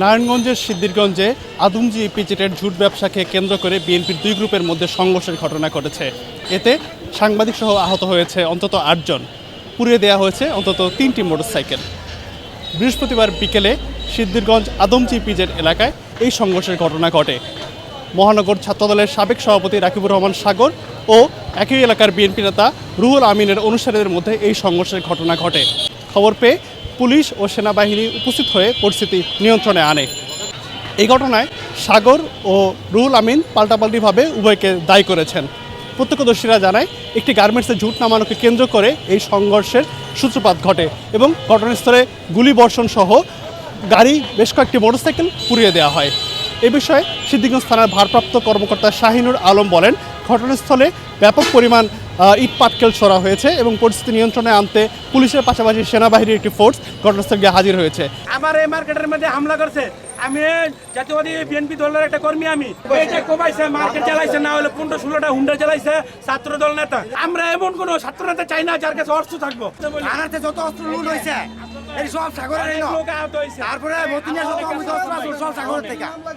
নারায়ণগঞ্জের সিদ্দিরগঞ্জে আদমজি ইপিজেটের ঝুট ব্যবসাকে কেন্দ্র করে বিএনপির দুই গ্রুপের মধ্যে সংঘর্ষের ঘটনা ঘটেছে। এতে সাংবাদিক সহ আহত হয়েছে অন্তত আটজন পুড়িয়ে দেওয়া হয়েছে অন্তত তিনটি মোটরসাইকেল। বৃহস্পতিবার বিকেলে সিদ্দিরগঞ্জ আদমজি ইপিজেট এলাকায় এই সংঘর্ষের ঘটনা ঘটে। মহানগর ছাত্রদলের সাবেক সভাপতি রাকিবুর রহমান সাগর ও একই এলাকার বিএনপি নেতা রুহুল আমিনের অনুসারীদের মধ্যে এই সংঘর্ষের ঘটনা ঘটে। খবর পেয়ে পুলিশ ও সেনাবাহিনী উপস্থিত হয়ে পরিস্থিতি নিয়ন্ত্রণে আনে। এই ঘটনায় সাগর ও রুহুল আমিন পাল্টাপাল্টিভাবে উভয়কে দায়ী করেছেন। প্রত্যক্ষদর্শীরা জানায়, একটি গার্মেন্টসে ঝুট নামানোকে কেন্দ্র করে এই সংঘর্ষের সূত্রপাত ঘটে এবং ঘটনাস্থলে গুলি বর্ষণ সহ গাড়ি বেশ কয়েকটি মোটরসাইকেল পুড়িয়ে দেওয়া হয়। এ বিষয়ে সিদ্দিগঞ্জ থানার ভারপ্রাপ্ত কর্মকর্তা শাহিনুর আলম বলেন, ঘটনাস্থলে ব্যাপক পরিমাণ ইট পাটকেল ছড়া হয়েছে এবং পরিস্থিতি নিয়ন্ত্রণে আনতে পুলিশের পাশাপাশি সেনাবাহিনীর একটি ফোর্স ঘটনাস্থলে গিয়ে হাজির হয়েছে। আমার এই মার্কেটের মধ্যে হামলা করছে। আমি জাতীয়বাদী বিএনপি দলের একটা কর্মী আমি। এই যে কোবাইছে মার্কেট চালাইছে না হলে পনেরো ষোলোটা হুন্ডা চালাইছে ছাত্র দল নেতা। আমরা এমন কোন ছাত্র নেতা চাই না যার কাছে অস্ত্র থাকব। যত অস্ত্র লুট হয়েছে এই সব সাগরের লোক আহত হয়েছে তারপরে মতিনের যত অস্ত্র সব সাগরের থেকে।